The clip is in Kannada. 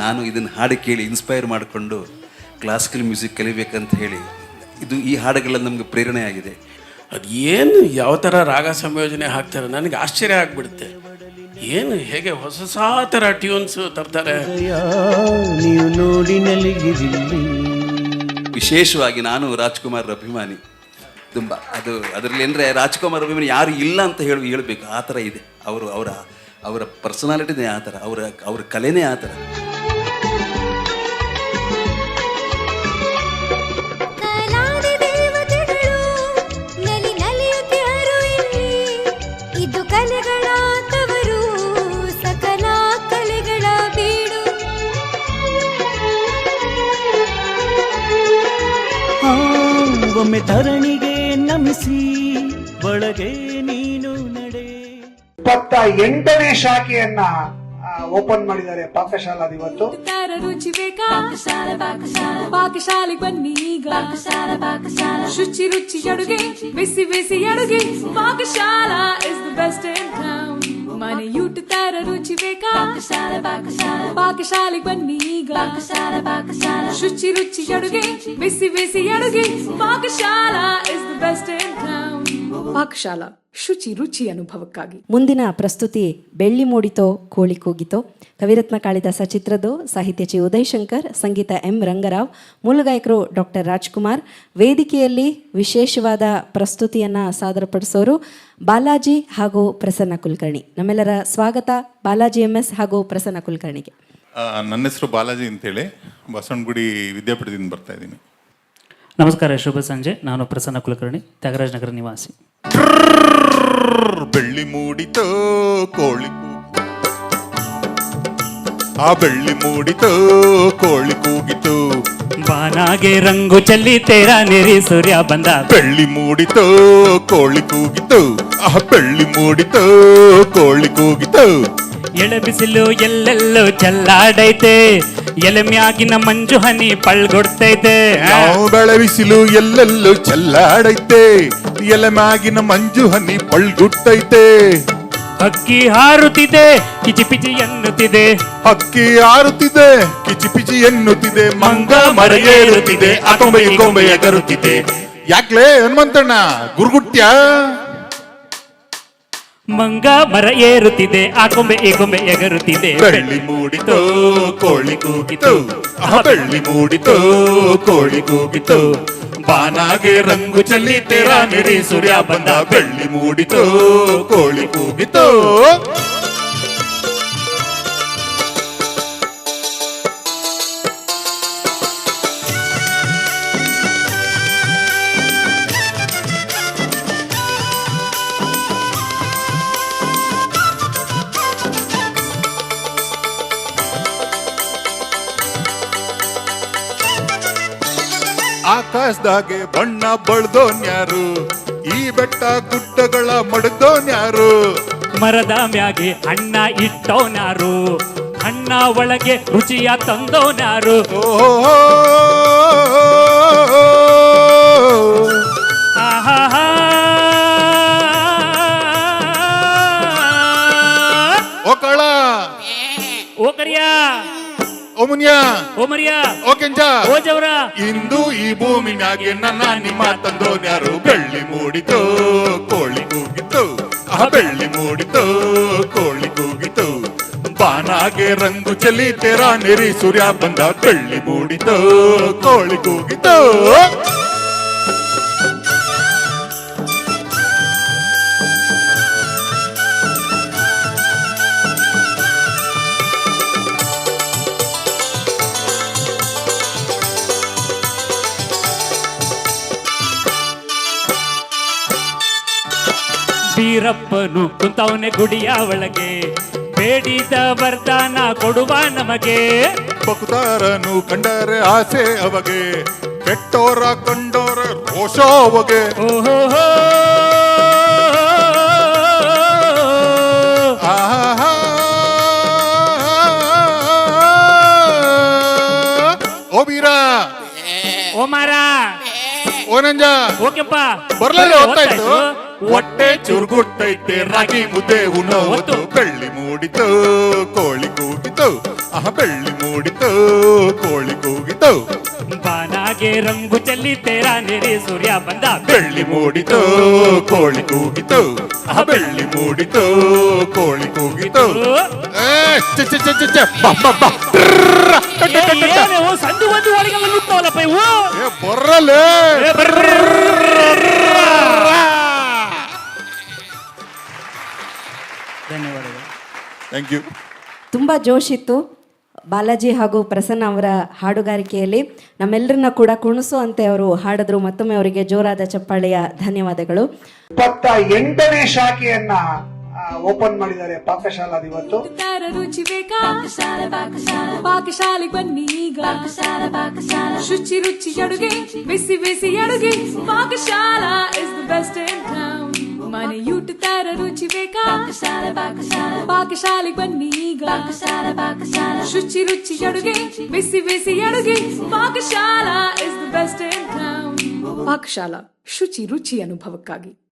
ನಾನು ಇದನ್ನು ಹಾಡು ಕೇಳಿ ಇನ್ಸ್ಪೈರ್ ಮಾಡಿಕೊಂಡು ಕ್ಲಾಸಿಕಲ್ ಮ್ಯೂಸಿಕ್ ಕಲಿಬೇಕಂತ ಹೇಳಿ ಇದು ಈ ಹಾಡುಗಳ ನಮಗೆ ಪ್ರೇರಣೆ ಆಗಿದೆ. ಅದು ಏನು ಯಾವ ಥರ ರಾಗ ಸಂಯೋಜನೆ ಹಾಕ್ತಾರೆ ನನಗೆ ಆಶ್ಚರ್ಯ ಆಗಿಬಿಡುತ್ತೆ. ಏನು ಹೇಗೆ ಹೊಸ ಹೊಸ ಥರ ಟ್ಯೂನ್ಸ್ ತರ್ತಾರೆ. ನೀವು ನೋಡಿ ನಲಿಗಿರಿಲ್ಲಿ ವಿಶೇಷವಾಗಿ ನಾನು ರಾಜ್ಕುಮಾರ್ ಅಭಿಮಾನಿ. ತುಂಬ ಅದು ಅದರಲ್ಲಿ ಅಂದರೆ ರಾಜ್ಕುಮಾರ್ ಅಭಿಮಾನಿ ಯಾರು ಇಲ್ಲ ಅಂತ ಹೇಳಿ ಹೇಳಬೇಕು. ಆ ಥರ ಇದೆ. ಅವರು ಅವರ ಅವರ ಪರ್ಸನಾಲಿಟಿನೇ ಆ ಥರ ಅವರ ಅವ್ರ ಕಲೆನೇ ಆ ಥರ. ಕಲಾದಿ ದೇವತೆಗಳು ನಲಿ ನಲಿಯುತ್ತಿಹರು ಇಲ್ಲಿ ಇದು ಕಲೆಗಳ ತವರು ಕಲೆಗಳ ಬೀಡು. ಆ, ಒಮ್ಮೆ ಧರಣಿಗೆ ನಮಿಸಿ ಒಳಗೆ ಇಪ್ಪತ್ತ ಎಂಟನೇ ಶಾಖೆಯನ್ನ ಓಪನ್ ಮಾಡಿದ್ದಾರೆ ಪಾಕಶಾಲಾ ಇವತ್ತು. ತರ ರುಚಿ ಬೇಕಾ? ಪಾಕಶಾಲೆ ಪಾಕಶಾಲೆಗೆ ಬನ್ನಿ ಈಗ. ಶುಚಿ ರುಚಿ ಅಡುಗೆ ಬಿಸಿ ಬಿಸಿ ಅಡುಗೆ. Pakashala is the best in town ಮನೆ ಯೂಟ ತರ ರುಚಿ ಬೇಕಾ? ಪಾಕಶಾಲೆ ಪಾಕಶಾಲೆ. ಪಾಕಶಾಲೆಗೆ ಬನ್ನಿ ಈಗ. ಶುಚಿ ರುಚಿ ಅಡುಗೆ ಬಿಸಿ ಬಿಸಿ ಅಡುಗೆ. Pakashala is the best in town Pakashala ಶುಚಿ ರುಚಿ ಅನುಭವಕ್ಕಾಗಿ. ಮುಂದಿನ ಪ್ರಸ್ತುತಿ ಬೆಳ್ಳಿ ಮೂಡಿತೋ ಕೋಳಿ ಕೂಗಿತೋ. ಕವಿರತ್ನ ಕಾಳಿದಾಸ ಚಿತ್ರದೋ ಸಾಹಿತ್ಯ ಚಿ ಉದಯ್ ಶಂಕರ್ ಸಂಗೀತ ಎಂ ರಂಗರಾವ್ ಮೂಲ ಗಾಯಕರು ಡಾಕ್ಟರ್ ರಾಜ್ಕುಮಾರ್. ವೇದಿಕೆಯಲ್ಲಿ ವಿಶೇಷವಾದ ಪ್ರಸ್ತುತಿಯನ್ನು ಸಾದರಪಡಿಸೋರು ಬಾಲಾಜಿ ಹಾಗೂ ಪ್ರಸನ್ನ ಕುಲಕರ್ಣಿ. ನಮ್ಮೆಲ್ಲರ ಸ್ವಾಗತ ಬಾಲಾಜಿ ಎಂ ಎಸ್ ಹಾಗೂ ಪ್ರಸನ್ನ ಕುಲಕರ್ಣಿಗೆ. ನನ್ನ ಹೆಸರು ಬಾಲಾಜಿ ಅಂತೇಳಿ. ಬಸವನಗುಡಿ ವಿದ್ಯಾಪೀಠದಿಂದ ಬರ್ತಾ ಇದ್ದೀನಿ. ನಮಸ್ಕಾರ ಶುಭ ಸಂಜೆ. ನಾನು ಪ್ರಸನ್ನ ಕುಲಕರ್ಣಿ ತ್ಯಾಗರಾಜ ನಗರ ನಿವಾಸಿ. ಬೆಳ್ಳಿ ಮೂಡಿತೋ ಕೋಳಿ ಆ ಬೆಳ್ಳಿ ಮೂಡಿತೋ ಕೋಳಿ ಕೂಗಿತು. ಬಾನಾಗೆ ರಂಗು ಚೆಲ್ಲಿ ತೇರ ನೆರಿ ಸೂರ್ಯ ಬಂದ. ಬೆಳ್ಳಿ ಮೂಡಿತೋ ಕೋಳಿ ಕೂಗಿತು. ಆ ಬೆಳ್ಳಿ ಮೂಡಿತೋ ಕೋಳಿ ಕೂಗಿತು. ಎಳೆ ಬಿಸಿಲು ಎಲ್ಲೆಲ್ಲೋ ಚಲ್ಲಾಡೈತೆ. ಎಲೆ ಮ್ಯಾಗಿನ ಮಂಜು ಹನಿ ಪಳ್ಗೊಡ್ತೈತೆ. ಬೆಳೆ ಬಿಸಿಲು ಎಲ್ಲೆಲ್ಲೂ ಚಲ್ಲಾಡೈತೆ. ಎಲೆ ಮ್ಯಾಗಿನ ಮಂಜು ಹನಿ ಪಳ್ಗುಟ್ಟೈತೆ ಹಕ್ಕಿ ಹಾರುತ್ತಿದೆ ಕಿಚಿಪಿಚಿ ಎನ್ನುತ್ತಿದೆ. ಹಕ್ಕಿ ಆರುತ್ತಿದೆ ಕಿಚಿಪಿಚಿ ಎನ್ನುತ್ತಿದೆ ಮಂಗ ಮರ ಅಕೊಂಬೆ ಕೊಂಬೆಯ ಕರುತ್ತಿದೆ ಯಾಕ್ಲೇ ಹನುಮಂತಣ್ಣ ಗುರುಗುಟ್ಯ? ಮಂಗ ಮರ ಏರುತ್ತಿದೆ ಆ ಕೊಂಬೆ ಈ ಕೊಂಬೆ ಎಗರುತ್ತಿದೆ. ಬೆಳ್ಳಿ ಮೂಡಿತು ಕೋಳಿ ಕೂಗಿತು. ಆ ಬೆಳ್ಳಿ ಮೂಡಿತು ಕೋಳಿ ಕೂಗಿತು. ಬಾನಾಗೆ ರಂಗು ಚೆಲ್ಲಿ ತೇರ ನಿರಿ ಸೂರ್ಯ ಬಂದ. ಬೆಳ್ಳಿ ಮೂಡಿತು ಕೋಳಿ ಕೂಗಿತು. ಆಕಾಶದಾಗೆ ಬಣ್ಣ ಬಳ್ದೋನ್ಯಾರು ಈ ಬೆಟ್ಟ ಗುಡ್ಡಗಳ ಮಡ್ದೋನ್ಯಾರು ಮರದ ಮ್ಯಾಗೆ ಅಣ್ಣ ಇಟ್ಟೋನಾರು ಅಣ್ಣ ಒಳಗೆ ರುಚಿಯ ತಂದೋನಾರು ಓಹೋ ಓ ಓಮರಿಯಾ. ಓ ಮರಿಯ ಓ ಕೆಂಚ ಓ ಜವರ ಇಂದು ಈ ಭೂಮಿ ಮ್ಯಾಗೆ ನನ್ನ ನಿಮ್ಮ ತಂದೋನ್ಯಾರು ಬೆಳ್ಳಿ ಮೂಡಿತು ಕೋಳಿ ಕೂಗಿತು. ಆ ಬೆಳ್ಳಿ ಮೂಡಿತು ಕೋಳಿ ಕೂಗಿತು. ಬಾನಾಗೆ ರಂಗು ಚಲಿ ತೆರ ನೆರಿ ಸೂರ್ಯ ಬಂದ ಬೆಳ್ಳಿ ಮೂಡಿತು ಕೋಳಿ ಕೂಗಿತು. ಬೀರಪ್ಪನು ಕುಂತವನೆ ಗುಡಿಯ ಒಳಗೆ. ಬೇಡಿದ ವರದಾನ ಕೊಡುವ ನಮಗೆ. ಬಕುತಾರನು ಕಂಡರೆ ಆಸೆ ಅವಗೆ. ಕೆಟ್ಟೋರ ಕಂಡೋರ ರೋಷ ಅವಗೆ. ಓಹೋ. ಓ ಬೀರ ಓ ಮಾರ! ಓ ನಂಜ! ಓಕೆಪ್ಪ. ಬರ್ಲಿಲ್ಲ. ಹೊಟ್ಟೆ ಚುರುಗುಟ್ಟೈತೆ ರಾಗಿ ಮುದ್ದೆ ಉಣ್ಣೋವತ್ತು ಬೆಳ್ಳಿ ಮೂಡಿತು ಕೋಳಿ ಕೂಗಿತು ಆಹ ಬೆಳ್ಳಿ ಮೂಡಿತು ಕೋಳಿ ಕೂಗಿತು ಬಾನಾಗೆ ರಂಗು ಚೆಲ್ಲಿ ತೇರಾ ನೆರೆ ಸೂರ್ಯ ಬಂದ ಬೆಳ್ಳಿ ಮೂಡಿತು ಕೋಳಿ ಕೂಗಿತು ಆಹ ಬೆಳ್ಳಿ ಮೂಡಿತು ಕೋಳಿ ಕೂಗಿತು ಏ, ಥ್ಯಾಂಕ್ ಯು ತುಂಬ ಜೋಶಿತ್ತು ಬಾಲಾಜಿ ಹಾಗೂ ಪ್ರಸನ್ನ ಅವರ ಹಾಡುಗಾರಿಕೆಯಲ್ಲಿ ನಮ್ಮೆಲ್ಲರನ್ನ ಕೂಡ ಕುಣಿಸುವಂತೆ ಅವರು ಹಾಡಿದ್ರು. ಮತ್ತೊಮ್ಮೆ ಅವರಿಗೆ ಜೋರಾದ ಚಪ್ಪಾಳೆಯ ಧನ್ಯವಾದಗಳು. ಇಪ್ಪತ್ತ ಎಂಟನೇ ಶಾಖೆಯನ್ನ ಓಪನ್ ಮಾಡಿದ್ದಾರೆ ಪಾಕಶಾಲಾ ಇವತ್ತು ರುಚಿ ಬೇಕಾ ಪಾಕಶಾಲೆಗೆ ಬನ್ನಿ ಈಗ. ಶುಚಿ ರುಚಿ ಅಡುಗೆ ಬಿಸಿ ಬಿಸಿ ಅಡುಗೆ. Pakashala is the best in town ಮನೆ ಯೂಟ ತರ ರುಚಿ ಬೇಕಾ? ಪಾಕಶಾಲೆಗೆ ಬನ್ನಿ ಈಗ. ಶುಚಿ ರುಚಿ ಅಡುಗೆ ಬಿಸಿ ಬಿಸಿ ಅಡುಗೆ. Pakashala is the best in town Pakashala ಶುಚಿ ರುಚಿ ಅನುಭವಕ್ಕಾಗಿ.